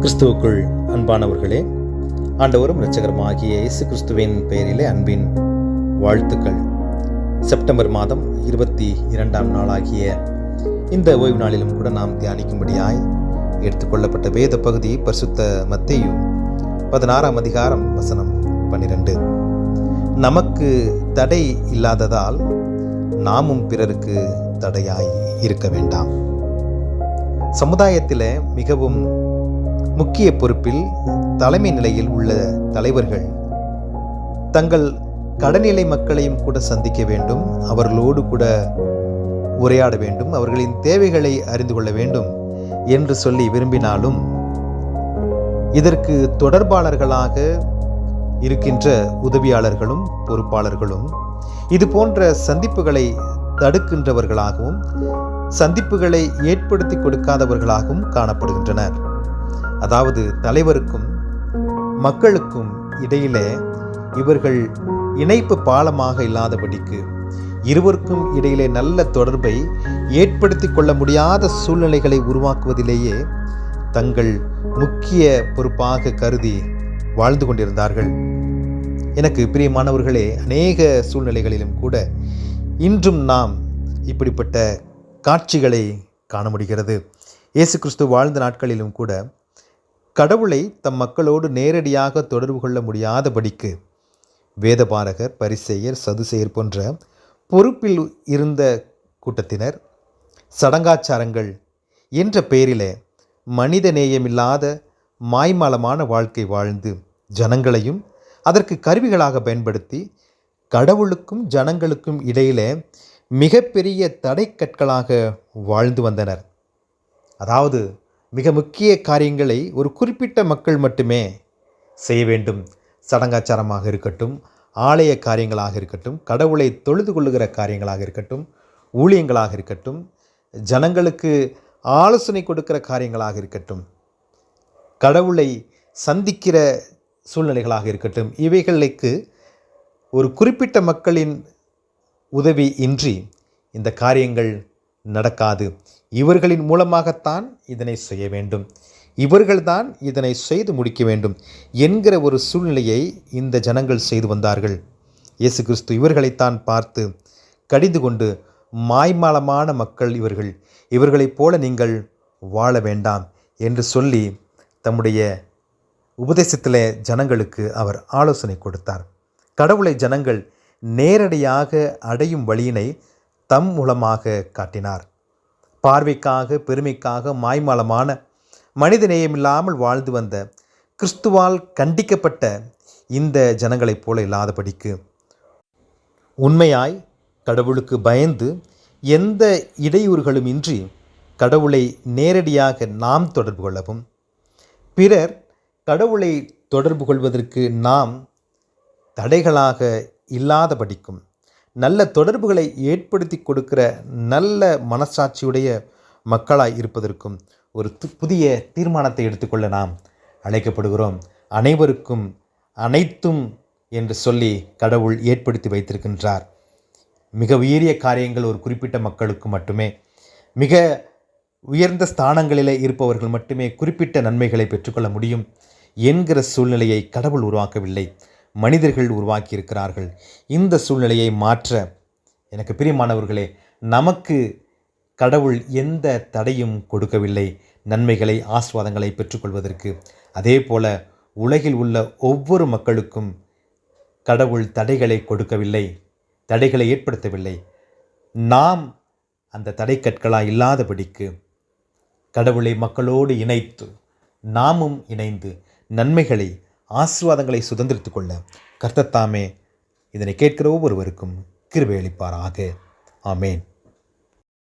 கிறிஸ்துவுக்குள் அன்பானவர்களே ஆண்டவரும் இரட்சகருமாகிய இயேசு கிறிஸ்துவின் பெயரிலே அன்பின் வாழ்த்துக்கள். செப்டம்பர் மாதம் இருபத்தி இரண்டாம் நாளாகிய இந்த ஓய்வு நாளிலும் கூட நாம் தியானிக்கும்படியாய் எடுத்துக்கொள்ளப்பட்ட வேத பகுதி பரிசுத்த மத்தேயு பதினாறாம் அதிகாரம் வசனம் பன்னிரண்டு. நமக்கு தடை இல்லாததால் நாமும் பிறருக்கு தடையாய் இருக்க வேண்டாம். சமுதாயத்தில் மிகவும் முக்கிய பொறுப்பில் தலைமை நிலையில் உள்ள தலைவர்கள் தங்கள் கடநிலை மக்களையும் கூட சந்திக்க வேண்டும் அவர்களோடு கூட உரையாட வேண்டும் அவர்களின் தேவைகளை அறிந்து கொள்ள வேண்டும் என்று சொல்லி விரும்பினாலும் இதற்கு தொடர்பாளர்களாக இருக்கின்ற உதவியாளர்களும் பொறுப்பாளர்களும் இது போன்ற சந்திப்புகளை தடுக்கின்றவர்களாகவும் சந்திப்புகளை ஏற்படுத்தி கொடுக்காதவர்களாகவும் காணப்படுகின்றனர். அதாவது தலைவருக்கும் மக்களுக்கும் இடையிலே இவர்கள் இணைப்பு பாலமாக இல்லாதபடிக்கு இருவருக்கும் இடையிலே நல்ல தொடர்பை ஏற்படுத்தி கொள்ள முடியாத சூழ்நிலைகளை உருவாக்குவதிலேயே தங்கள் முக்கிய பொறுப்பாக கருதி வாழ்ந்து கொண்டிருந்தார்கள். எனக்கு பிரியமானவர்களே அநேக சூழ்நிலைகளிலும் கூட இன்றும் நாம் இப்படிப்பட்ட காட்சிகளை காண முடிகிறது இயேசு கிறிஸ்து வாழ்ந்த நாட்களிலும் கூட கடவுளை தம் மக்களோடு நேரடியாக தொடர்பு கொள்ள முடியாதபடிக்கு வேதபாரகர் பரிசெயர் சதுசெயர் போன்ற பொறுப்பில் இருந்த கூட்டத்தினர் சடங்காச்சாரங்கள் என்ற பெயரிலே மனித நேயமில்லாத மாய்மாலமான வாழ்க்கை வாழ்ந்து ஜனங்களையும் அதற்கு கருவிகளாக பயன்படுத்தி கடவுளுக்கும் ஜனங்களுக்கும் இடையிலே மிகப்பெரிய தடைக்கற்களாக வாழ்ந்து வந்தனர். அதாவது மிக முக்கிய காரியங்களை ஒரு குறிப்பிட்ட மக்கள் மட்டுமே செய்ய வேண்டும். சடங்காச்சாரமாக இருக்கட்டும் ஆலய காரியங்களாக இருக்கட்டும் கடவுளை தொழுது கொள்ளுகிற காரியங்களாக இருக்கட்டும் ஊழியங்களாக இருக்கட்டும் ஜனங்களுக்கு ஆலோசனை கொடுக்கிற காரியங்களாக இருக்கட்டும் கடவுளை சந்திக்கிற சூழ்நிலைகளாக இருக்கட்டும் இவைகளுக்கு ஒரு குறிப்பிட்ட மக்களின் உதவி இன்றி இந்த காரியங்கள் நடக்காது. இவர்களின் மூலமாகத்தான் இதனை செய்ய வேண்டும். இவர்கள்தான் இதனை செய்து முடிக்க வேண்டும் என்கிற ஒரு சூழ்நிலையை இந்த ஜனங்கள் செய்து வந்தார்கள். இயேசு கிறிஸ்து இவர்களைத்தான் பார்த்து கடிந்து கொண்டு மாய்மாலமான மக்கள் இவர்கள் இவர்களைப் போல நீங்கள் வாழ வேண்டாம் என்று சொல்லி தம்முடைய உபதேசத்தில் ஜனங்களுக்கு அவர் ஆலோசனை கொடுத்தார். கடவுளை ஜனங்கள் நேரடியாக அடையும் வழியினை தம் மூலமாக காட்டினார். பார்வைக்காக பெருமைக்காக மாய்மாலமான மனித நேயமில்லாமல் வாழ்ந்து வந்த கிறிஸ்துவால் கண்டிக்கப்பட்ட இந்த ஜனங்களைப் போல இல்லாதபடிக்கு உண்மையாய் கடவுளுக்கு பயந்து எந்த இடையூறுகளும் இன்றி கடவுளை நேரடியாக நாம் தொடர்பு கொள்ளவும் பிறர் கடவுளை தொடர்பு கொள்வதற்கு நாம் தடைகளாக இல்லாதபடிக்கும் நல்ல தொடர்புகளை ஏற்படுத்தி கொடுக்கிற நல்ல மனசாட்சியுடைய மக்களாய் இருப்பதற்கும் ஒரு து- புதிய தீர்மானத்தை எடுத்துக்கொள்ள நாம் அழைக்கப்படுகிறோம். அனைவருக்கும் அனைத்தும் என்று சொல்லி கடவுள் ஏற்படுத்தி வைத்திருக்கின்றார். மிக உயரிய காரியங்கள் ஒரு குறிப்பிட்ட மக்களுக்கு மட்டுமே மிக உயர்ந்த ஸ்தானங்களிலே இருப்பவர்கள் மட்டுமே குறிப்பிட்ட நன்மைகளை பெற்றுக்கொள்ள முடியும் என்கிற சூழ்நிலையை கடவுள் உருவாக்கவில்லை. மனிதர்கள் உருவாக்கி இருக்கிறார்கள் இந்த சூழ்நிலையை மாற்ற எனக்கு பிரியமானவர்களே நமக்கு கடவுள் எந்த தடையும் கொடுக்கவில்லை. நன்மைகளை ஆஸ்வாதங்களை பெற்றுக்கொள்வதற்கு. அதே போல உலகில் உள்ள ஒவ்வொரு மக்களுக்கும் கடவுள் தடைகளை கொடுக்கவில்லை தடைகளை ஏற்படுத்தவில்லை. நாம் அந்த தடைக்கற்களாக இல்லாதபடிக்கு கடவுளை மக்களோடு இணைத்து நாமும் இணைந்து நன்மைகளை ஆசீர்வாதங்களை சுதந்திரித்து கொள்ள கர்த்தத்தாமே இதனை கேட்கிற ஒவ்வொருவருக்கும் கிருபையளிப்பாராக ஆமேன்.